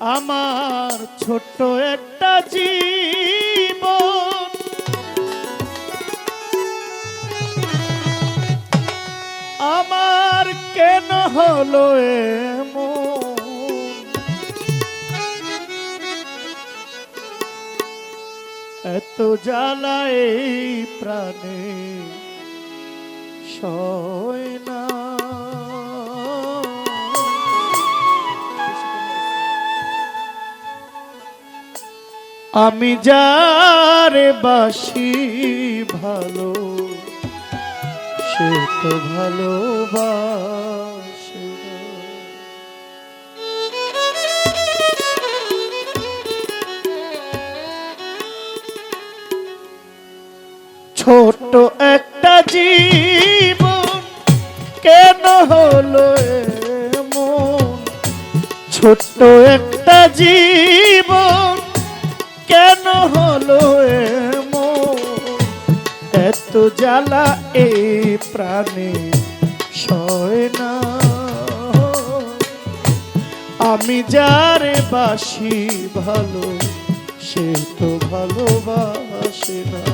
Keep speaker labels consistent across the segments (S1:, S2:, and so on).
S1: আমার ছোট্ট একটা জীবন। আমার কেন হলো এত জ্বালায় প্রাণে সয় না। আমি যার বাসি ভালো, সে তো না। ছোট একটা জীবন কেন হলো ছোট্ট একটা জীবন এত জ্বালা এই প্রাণে সয় না আমি যারে বাসি ভালো, সে তো ভালোবাসে না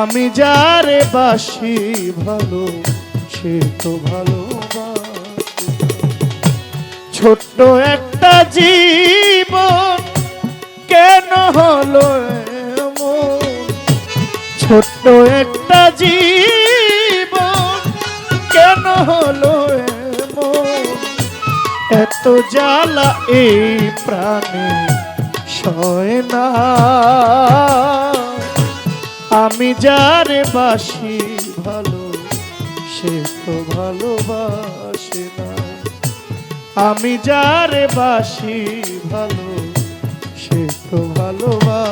S1: আমি যারে বাসি ভালো, সে তো ভালোবাসে। ছোট্ট একটা জীবন কেন হলো ছোট্ট একটা জীবন। কেন হলো এত জ্বালা এই প্রাণে সয় না। আমি যারে বাসি ভালো, সে তো ভালোবাসে না। আমি যারে বাসি ভালো, সে তো ভালোবাসে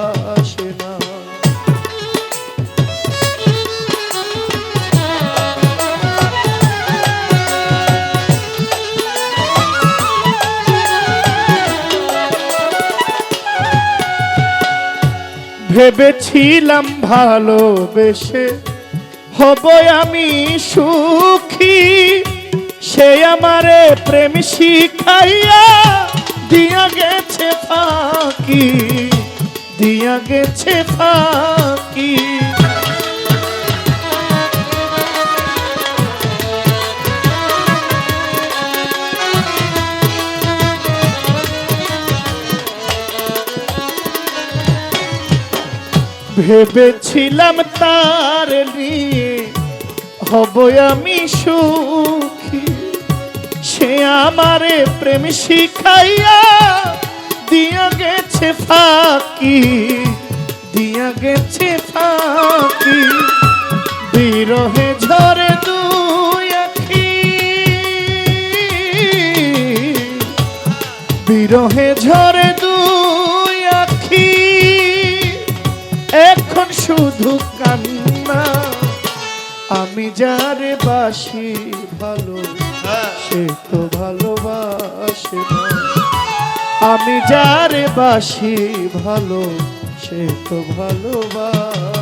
S1: ভেবেছিলাম ভালোবেসে হব আমি সুখী। সে আমারে প্রেম শিখাইয়া দিয়া গেছে ফাঁকি, দিয়া গেছে ফাঁকি। ভেবেছিলাম তার নিয়ে হব আমি সুখী। সে আমারে প্রেম শিখাইয়া দিয়া গেছে ফাঁকি, দিয়া গেছে ফাঁকি। বিরহে ঝরে দুই আখি। বিরহে ঝরে দুই এখন শুধু কান্না। আমি যারে বাসি ভালো সে তো ভালোবাসে না। আমি যারে বাসি ভালো সে তো ভালোবাসে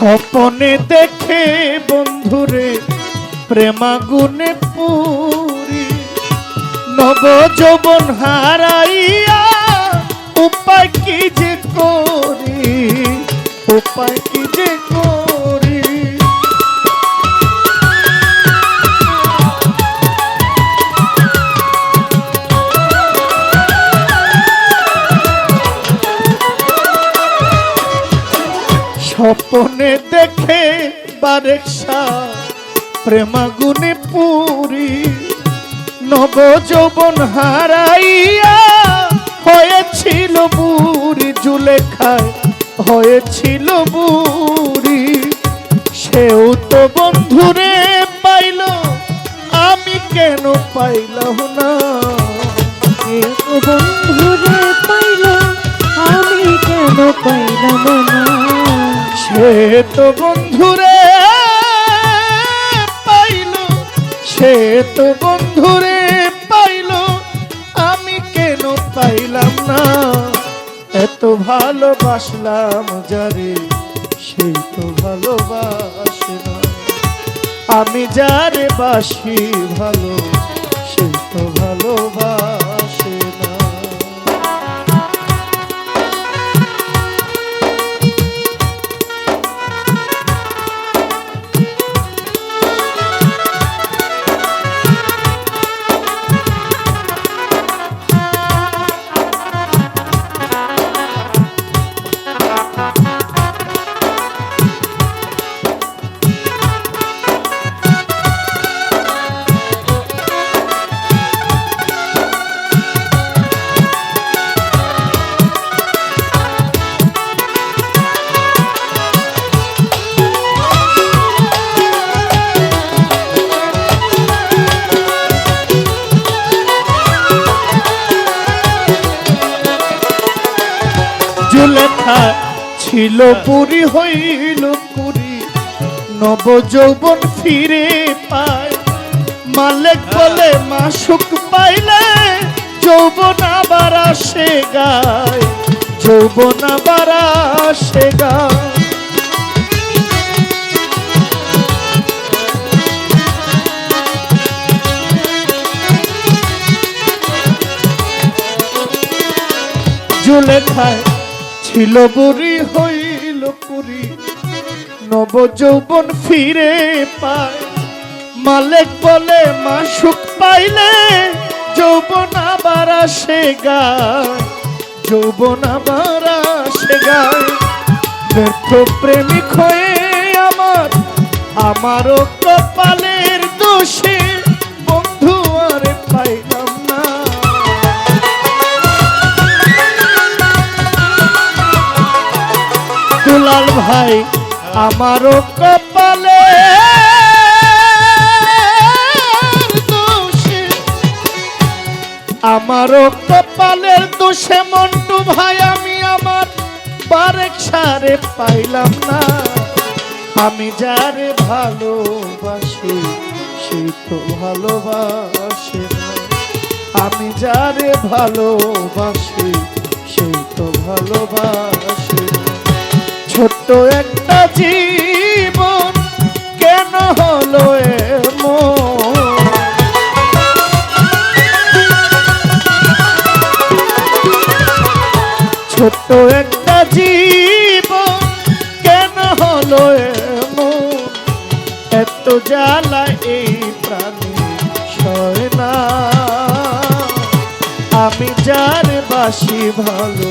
S1: স্বপনে দেখে বন্ধুরে প্রেমাগুনে পুরি। নব যৌবন হারাইয়া উপায় কি যে করি স্বপনে দেখে বারেকশা প্রেমাগুনে পুরি নব যৌবন হারাইয়া হয়েছিল বুড়ি জুলেখায়, হয়েছিল বুড়ি। সেও তো বন্ধুরে পাইল, আমি কেন পাইলাম না?
S2: বন্ধুরে পাইল, আমি কেন পাইলাম না?
S1: সে তো বন্ধুরে পাইল সে তো বন্ধুরে পাইল, আমি কেন পাইলাম না? এত ভালোবাসলাম যারে, সেই তো ভালোবাসে না। আমি যারে বাসি ভালো, সেই তো ভালোবাসে ছিল পুরী, হইল পুরী। নব যৌবন ফিরে পায়। মালেক বলে, মাসুক পাইলে যৌবন আবার আসে গায়। যৌবন আবার আসে গায়। ছিল বুড়ি নব যৌবন ফিরে পায়। মালেক বলে মা মাসুক পাইলে যৌবন আবার আসে গায়। যৌবন আবার আসে গায়। ব্যর্থ প্রেমিক হয়ে আমার, আমারও কপালের দোষে বন্ধু আর পাইলাম না। দুলাল ভাই আমারও কপালে আমারও কপালের দোষে মন্টু ভাই, আমি আমার বারেক সারে পাইলাম না আমি যারে ভালোবাসি সেই তো ভালোবাসে আমি যারে ভালোবাসি সেই তো ভালোবাসে। ছোট্ট একটা জীবন কেন হলো ছোট্ট একটা জীবন কেন হলো এত জ্বালা এই প্রাণী সয় না। আমি যার বাসি ভালো